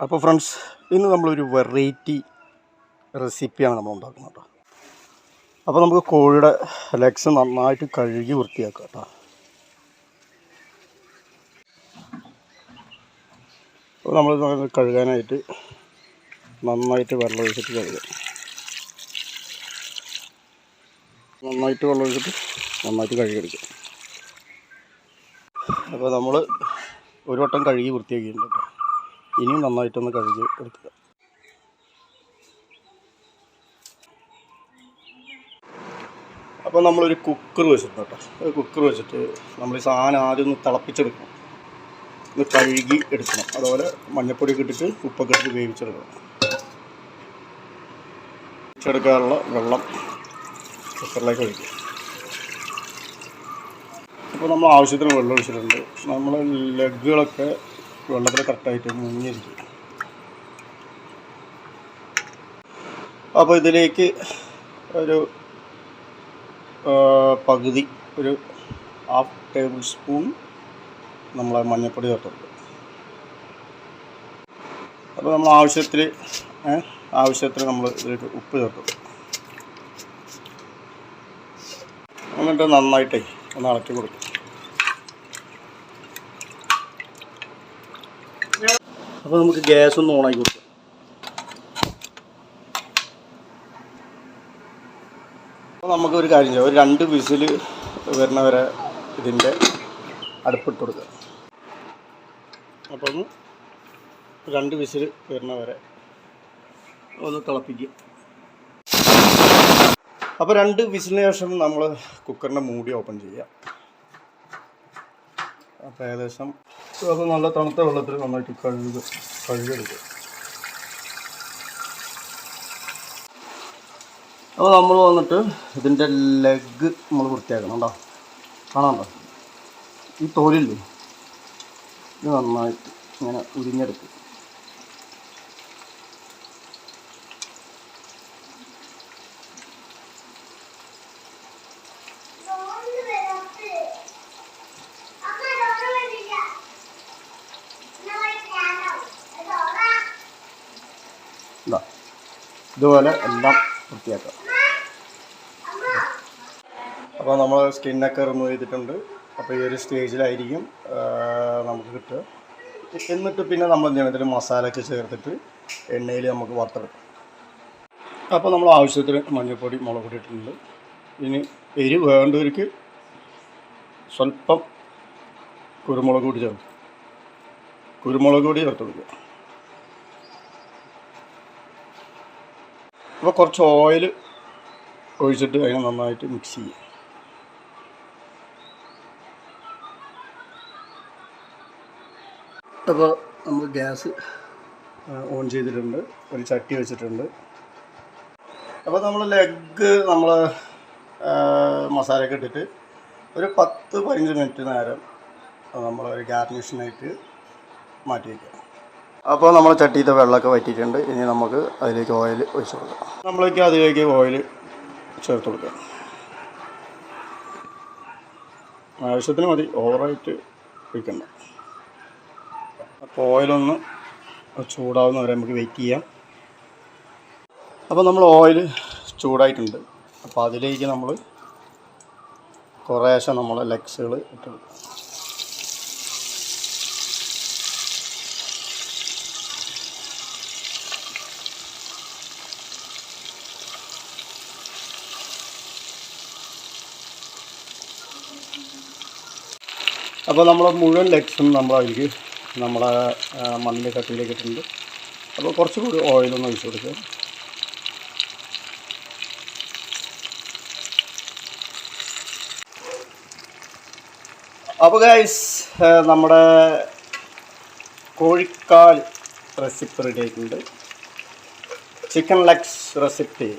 അപ്പോൾ ഫ്രണ്ട്സ് ഇന്ന് നമ്മളൊരു വെറൈറ്റി റെസിപ്പിയാണ് നമ്മൾ ഉണ്ടാക്കുന്നത് കേട്ടോ അപ്പോൾ നമുക്ക് കോഴിയുടെ ലെഗ്സ് നന്നായിട്ട് കഴുകി വൃത്തിയാക്കുക കേട്ടോ അപ്പോൾ നമ്മൾ കഴുകാനായിട്ട് നന്നായിട്ട് വെള്ളം ഒഴിച്ചിട്ട് കഴുകാം. നന്നായിട്ട് വെള്ളം ഒഴിച്ചിട്ട് നന്നായിട്ട് കഴുകിയെടുക്കുക അപ്പോൾ നമ്മൾ ഒരു വട്ടം കഴുകി വൃത്തിയാക്കിയിട്ടുണ്ട് ഇനിയും നന്നായിട്ടൊന്ന് കഴുകി എടുക്കുക. അപ്പോൾ നമ്മളൊരു കുക്കർ വെച്ചിട്ടുണ്ട് കേട്ടോ. ഒരു കുക്കർ വെച്ചിട്ട് നമ്മൾ ഈ സാധനം ആദ്യം ഒന്ന് തിളപ്പിച്ചെടുക്കണം. ഒന്ന് കഴുകി എടുക്കണം. അതുപോലെ മഞ്ഞപ്പൊടിയൊക്കെ ഇട്ടിട്ട് ഉപ്പൊക്കെ ഇട്ടിട്ട് വേവിച്ചെടുക്കണം. വേവിച്ചെടുക്കാനുള്ള വെള്ളം കുക്കറിലേക്ക് ഒഴിക്കുക അപ്പോൾ നമ്മൾ ആവശ്യത്തിന് വെള്ളം ഒഴിച്ചിട്ടുണ്ട്. നമ്മൾ ലെഗുകളൊക്കെ വെള്ളത്തിൽ കറക്റ്റായിട്ട് മുങ്ങിയിരിക്കും. അപ്പോൾ ഇതിലേക്ക് ഒരു പകുതി ഒരു ഹാഫ് ടേബിൾ സ്പൂൺ നമ്മൾ മഞ്ഞൾപ്പൊടി ചേർത്തുണ്ട് അപ്പോൾ നമ്മൾ ആവശ്യത്തിൽ ആവശ്യത്തിന് നമ്മൾ ഇതിലേക്ക് ഉപ്പ് ചേർക്കും എന്നിട്ട് നന്നായിട്ടേ ഒന്ന് ഇളക്കി കൊടുക്കും. അപ്പോൾ നമുക്ക് ഗ്യാസ് ഒന്ന് ഓണാക്കി കൊടുക്കാം. അപ്പോൾ നമുക്കൊരു കാര്യം ചെയ്യാം. ഒരു രണ്ട് വിസിൽ വരുന്നവരെ ഇതിന്റെ അടുപ്പിട്ട് കൊടുക്കുക അപ്പോൾ ഒന്ന് രണ്ട് വിസിൽ വരുന്നവരെ ഒന്ന് തിളപ്പിക്കുക അപ്പോൾ രണ്ട് വിസിലിന് ശേഷം നമ്മൾ കുക്കറിന്റെ മൂടി ഓപ്പൺ ചെയ്യുക അപ്പോൾ ഏകദേശം അത് നല്ല തണുത്ത വെള്ളത്തിൽ നന്നായിട്ട് കഴുകുക കഴുകെടുക്കുക അപ്പോൾ നമ്മൾ വന്നിട്ട് ഇതിന്റെ ലെഗ് നമ്മൾ വൃത്തിയാക്കണം കേട്ടോ കാണാണ്ടോ ഈ തോലില്ലേ? ഇത് നന്നായിട്ട് ഇങ്ങനെ ഉരിഞ്ഞെടുക്കും. ഇതുപോലെ എല്ലാം വൃത്തിയാക്കാം. അപ്പോൾ നമ്മൾ സ്കിന്നൊക്കെ റിമൂവ് ചെയ്തിട്ടുണ്ട്. അപ്പോൾ ഈ ഒരു സ്റ്റേജിലായിരിക്കും നമുക്ക് കിട്ടുക. എന്നിട്ട് പിന്നെ നമ്മൾ എന്ത് ചെയ്യണം? ഇതിൽ മസാലയൊക്കെ ചേർത്തിട്ട് എണ്ണയിൽ നമുക്ക് വറുത്തെടുക്കാം. അപ്പോൾ നമ്മൾ ആവശ്യത്തിന് മഞ്ഞൾപ്പൊടി മുളക് പൊടി ഇട്ടിട്ടുണ്ട്. ഇനി എരിവ് വേണ്ടവർക്ക് സ്വല്പം കുരുമുളക് പൊടി ചേർക്കും. കുരുമുളക് പൊടി ചേർത്ത് കൊടുക്കുക. അപ്പോൾ കുറച്ച് ഓയിൽ ഒഴിച്ചിട്ട് അതിനെ നന്നായിട്ട് മിക്സ് ചെയ്യുക അപ്പോൾ നമ്മൾ ഗ്യാസ് ഓൺ ചെയ്തിട്ടുണ്ട്. ഒരു ചട്ടി വെച്ചിട്ടുണ്ട്. അപ്പോൾ നമ്മൾ ലെഗ് നമ്മൾ മസാലയൊക്കെ ഇട്ടിട്ട് ഒരു പത്ത് പതിനഞ്ച് മിനിറ്റ് നേരം നമ്മൾ ഒരു ഗാർണിഷിനായിട്ട് മാറ്റി വയ്ക്കുക അപ്പോൾ നമ്മൾ ചട്ടിയിലത്തെ വെള്ളമൊക്കെ വറ്റിയിട്ടുണ്ട്. ഇനി നമുക്ക് അതിലേക്ക് ഓയിൽ ഒഴിച്ചു കൊടുക്കാം. നമ്മളേക്ക് അതിലേക്ക് ഓയിൽ ചേർത്ത് കൊടുക്കാം. ആവശ്യത്തിന് മതി. ഓവറായിട്ട് ഒഴിക്കണ്ട. അപ്പോൾ ഓയിലൊന്ന് ചൂടാവുന്ന വരെ നമുക്ക് വെയിറ്റ് ചെയ്യാം. അപ്പോൾ നമ്മൾ ഓയിൽ ചൂടായിട്ടുണ്ട്. അപ്പോൾ അതിലേക്ക് നമ്മൾ കുറേശ്ശെ നമ്മൾ ലെഗ്സുകൾ ഇട്ട് കൊടുക്കാം. അപ്പോൾ നമ്മൾ മുഴുവൻ ലെഗ്സും നമ്മൾ അതിലേക്ക് നമ്മളെ മണ്ണിന്റെ കട്ടിലേക്ക് ഇട്ടിട്ടുണ്ട്. അപ്പോൾ കുറച്ചുകൂടി ഓയിലൊന്ന് ഒഴിച്ച് കൊടുക്കുക അപ്പോൾ ഗൈസ് നമ്മുടെ കോഴിക്കാൽ റെസിപ്പി റെഡി ആയിട്ടുണ്ട്. Chicken legs recipe